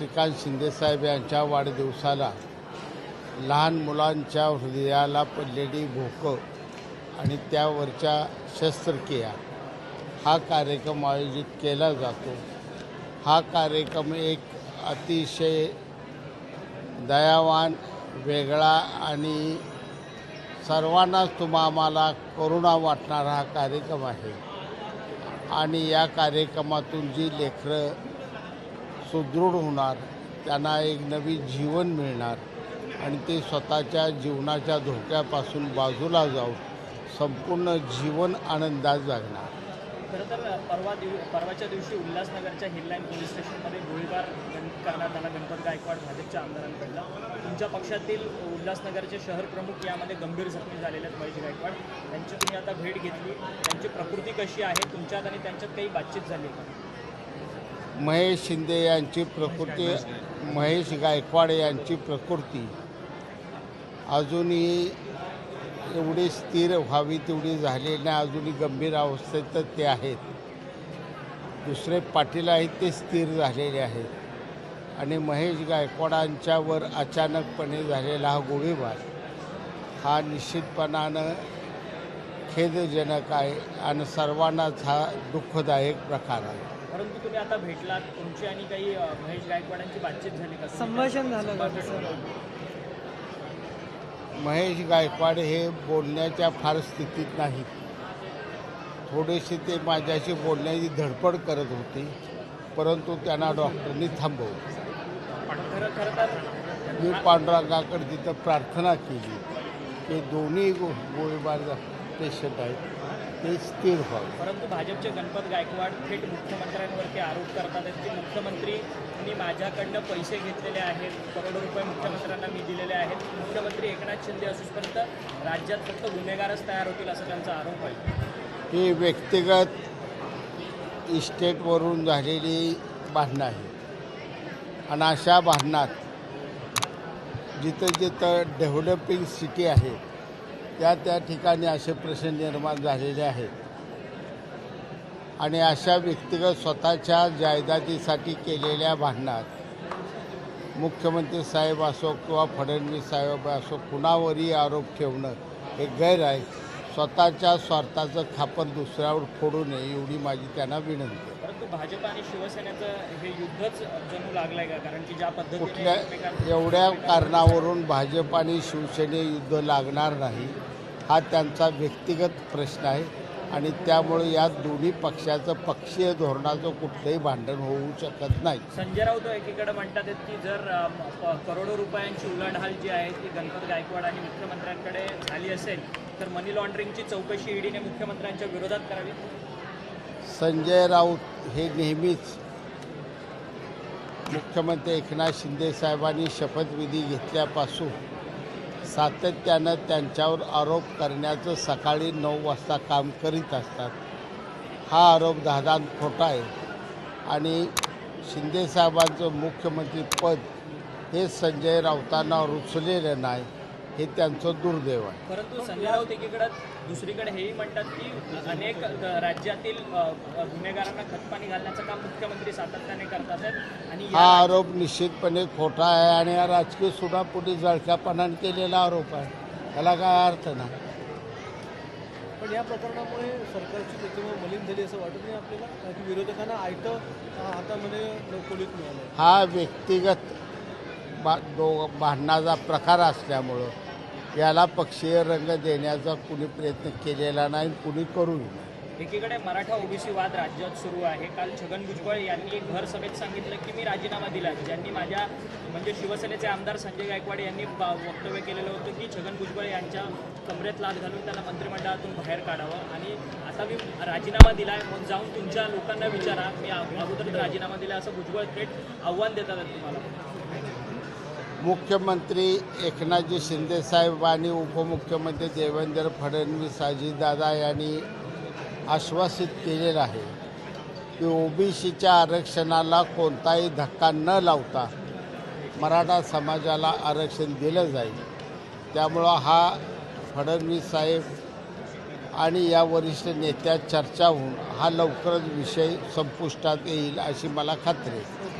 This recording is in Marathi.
श्रीकांत शिंदेसाहेब यांच्या वाढदिवसाला लहान मुलांच्या हृदयाला पडलेली भोकं आणि त्यावरच्या शस्त्रक्रिया हा कार्यक्रम आयोजित केला जातो. हा कार्यक्रम एक अतिशय दयावान वेगळा आणि सर्वांनाच तुम्हा आम्हाला करुणा वाटणारा हा कार्यक्रम आहे. आणि या कार्यक्रमातून जी लेकरं सुदृढ होणार त्यांना एक नवीन जीवन मिळणार आणि ते स्वतःच्या जीवनाच्या धोक्यापासून बाजूला जाऊन संपूर्ण जीवन आनंदात जगणार. खरं तर परवा दिव परवाच्या दिवशी उल्हासनगरच्या हिललाईन पोलीस स्टेशनमध्ये गोळीबार करण्यात आला गणपत गायकवाड भाजपच्या आमदारांकडला तुमच्या पक्षातील उल्हासनगरचे शहर प्रमुख यामध्ये गंभीर जखमी झालेले आहेत महेश गायकवाड. त्यांची तुम्ही आता भेट घेतली. त्यांची प्रकृती कशी आहे? तुमच्यात आणि त्यांच्यात काही बातचीत झाली आहे का? महेश शिंदे यांची प्रकृती महेश गायकवाड यांची प्रकृती. अजूनही एवढी स्थिर व्हावी तेवढी झाली नाही अजूनही गंभीर अवस्थेत ते आहेत. दुसरे पाटील आहेत ते स्थिर झालेले आहेत. आणि महेश गायकवाडांच्यावर अचानकपणे झालेला हा गोळीबार हा निश्चितपणानं खेदजनक आहे आणि सर्वांनाच हा दुःखदायक प्रकार आहे. परंतु तुम्ही आता भेटलात तुमची आणि काही महेश गायकवाडांची बातचीत झाली का? संभाषण झालं. महेश गायकवाड हे बोलण्याच्या फार स्थितीत नाहीत. थोडेसे ते माझ्याशी बोलण्याची धडपड करत होते परंतु त्यांना डॉक्टरनी थांबवलं. मी पांडुरंगाकडे तिथं प्रार्थना केली. की दोन्ही गो गोळीबार पेशंट आहेत. ते स्थिर व्हावे. परंतु भाजपचे गणपत गायकवाड थेट मुख्यमंत्र्यांवरती आरोप करतात आहेत की मुख्यमंत्रींनी माझ्याकडनं पैसे घेतलेले आहेत करोडो रुपये मुख्यमंत्र्यांना मी दिलेले आहेत. मुख्यमंत्री एकनाथ शिंदे असूपर्यंत राज्यात फक्त गुन्हेगारच तयार होतील असा त्यांचा आरोप आहे. ही व्यक्तिगत इस्टेटवरून झालेली भांडणं आहे आणि अशा भांडणात जिथं जिथं डेव्हलपिंग सिटी आहे त्या त्या ठिकाणी असे प्रश्न निर्माण झालेले आहेत. आणि अशा व्यक्तिगत स्वतःच्या जायदादीसाठी केलेल्या भांडणात मुख्यमंत्री साहेब असो किंवा फडणवीस साहेब असो कुणावरही आरोप ठेवणं हे गैर आहे. स्वतःच्या स्वार्थाचं खापर दुसऱ्यावर फोडू नये एवढी माझी त्यांना विनंती आहे. भाजप आणि शिवसेनेचं हे युद्धच जणू लागलंय का? कारण की ज्या पद्धतीने कुठल्या एवढ्या कारणावरून भाजप आणि शिवसेने युद्ध लागणार नाही हा त्यांचा व्यक्तिगत प्रश्न आहे. आणि त्यामुळे या दोन्ही पक्षाचं पक्षीय धोरणाचं कुठलंही भांडण होऊ शकत नाही. संजय राऊत एकीकडे म्हणतात आहेत की जर अ, करोडो रुपयांची उलाढाल जी आहे ती गणपत गायकवाड आणि मुख्यमंत्र्यांकडे झाली असेल तर मनी लॉन्ड्रिंगची चौकशी ईडीने मुख्यमंत्र्यांच्या विरोधात करावी? संजय राऊत हे नेहमीच मुख्यमंत्री एकनाथ शिंदे साहेबांनी शपथविधी घेतल्यापासून सातत्यानं त्यांच्यावर आरोप करण्याचं सकाळी नऊ वाजता काम करीत असतात. हा आरोप दादान खोटा आहे. आणि शिंदेसाहेबांचं मुख्यमंत्रीपद हे संजय राऊतांना रुचलेलं नाही. हे त्यांचं दुर्दैव आहे. परंतु संजय राऊत एकीकडे दुसरीकडे हेही म्हणतात की अनेक राज्यातील गुन्हेगारांना खतपाणी घालण्याचं काम मुख्यमंत्री सातत्याने करतात आहेत आणि हा आरोप निश्चितपणे खोटा आहे आणि हा राजकीय सुडापुटी जळक्यापणाने केलेला आरोप आहे. त्याला काय अर्थ नाही. पण या प्रकरणामुळे सरकारची प्रतिमा मलिन झाली असं वाटत नाही आपल्याला? कारण की विरोधकांना आयतं हातामध्ये नकोलीत मिळालं हा व्यक्तिगत बा दो भांडणाचा प्रकार असल्यामुळं याला पक्षीय रंग देण्याचा कुणी प्रयत्न केलेला नाही कुणी करू नये एकीकडे मराठा ओबीसी वाद राज्यात सुरू आहे. काल छगन भुजबळ यांनी घर सभेत सांगितलं की मी राजीनामा दिला ज्यांनी माझ्या म्हणजे शिवसेनेचे आमदार संजय गायकवाड यांनी वक्तव्य केलेलं होतं की छगन भुजबळ यांच्या कमरेत लाद घालून त्यांना मंत्रिमंडळातून बाहेर काढावं. आणि आता मी राजीनामा दिला आहे मग जाऊन तुमच्या लोकांना विचारा. मी अग- अगोदरच राजीनामा दिला असं भुजबळ थेट आव्हान देतात तुम्हाला. मुख्यमंत्री एकनाथजी शिंदेसाहेब आणि उपमुख्यमंत्री देवेंद्र फडणवीस अजितदादा यांनी आश्वासित केलेलं आहे की ओबीसीच्या आरक्षणाला कोणताही धक्का न लावता मराठा समाजाला आरक्षण दिलं जाईल. त्यामुळं हा फडणवीस साहेब आणि या वरिष्ठ नेत्या चर्चा होऊन हा लवकरच विषय संपुष्टात येईल अशी मला खात्री आहे.